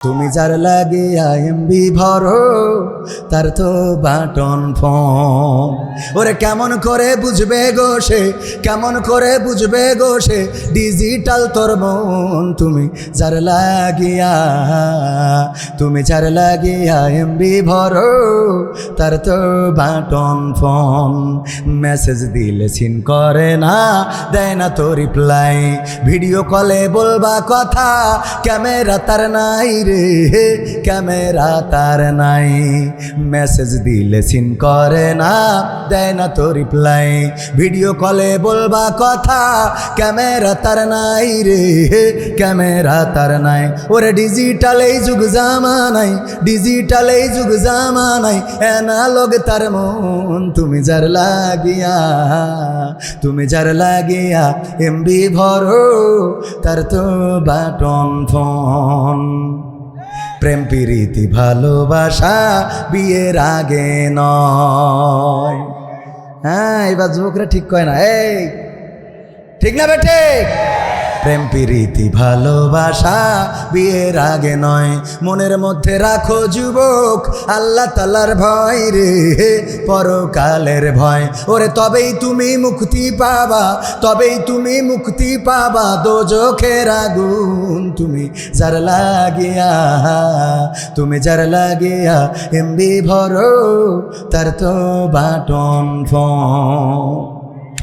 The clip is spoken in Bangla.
তুমি যার লাগে আইএমবি ভরো, তার তো বাটন ফোন। ওরে কেমন করে বুঝবে গো সে, কেমন করে বুঝবে গো সে, ডিজিটাল তোর মন তুমি যার লাগিয়া তুমি যার লাগিয়া এমবি ভরো, তার তো বাটন ফোন। মেসেজ দিলে সিন করে না, দেয় না তো রিপ্লাই। ভিডিও কলে বলবা কথা, ক্যামেরা তার নাই রে, ক্যামেরা তার নাই। মেসেজ দিলে সিন করে না, দেয় না তো রিপ্লাই। ভিডিও কলে বলবা কথা, ক্যামেরা তার নাই রে, ক্যামেরা তার নাই। ওরে ডিজিটাল এই যুগ জামানাই ডিজিটাল এই যুগ জামানাই এনালগ তার মন, তুমি যার লাগিয়া, তুমি যার লাগিয়া এমবি ভরো, তার তো বাটন ফোন। প্রেম, প্রীতি, ভালোবাসা বিয়ের আগে নয়। হ্যাঁ এবার যুবকরা ঠিক কয় না, এই, ঠিক না বেটে প্রেম, প্রীতি, ভালোবাসা বিয়ের আগে নয়। মনের মধ্যে রাখো যুবক, আল্লাহ তালার ভয় রে, পরকালের ভয়। ওরে, তবেই তুমি মুক্তি পাবা, তবেই তুমি মুক্তি পাবা দোজখের আগুন। তুমি যার লাগিয়া, তুমি যার লাগিয়া এমবি ভরো, তার তো বাটন ফোন।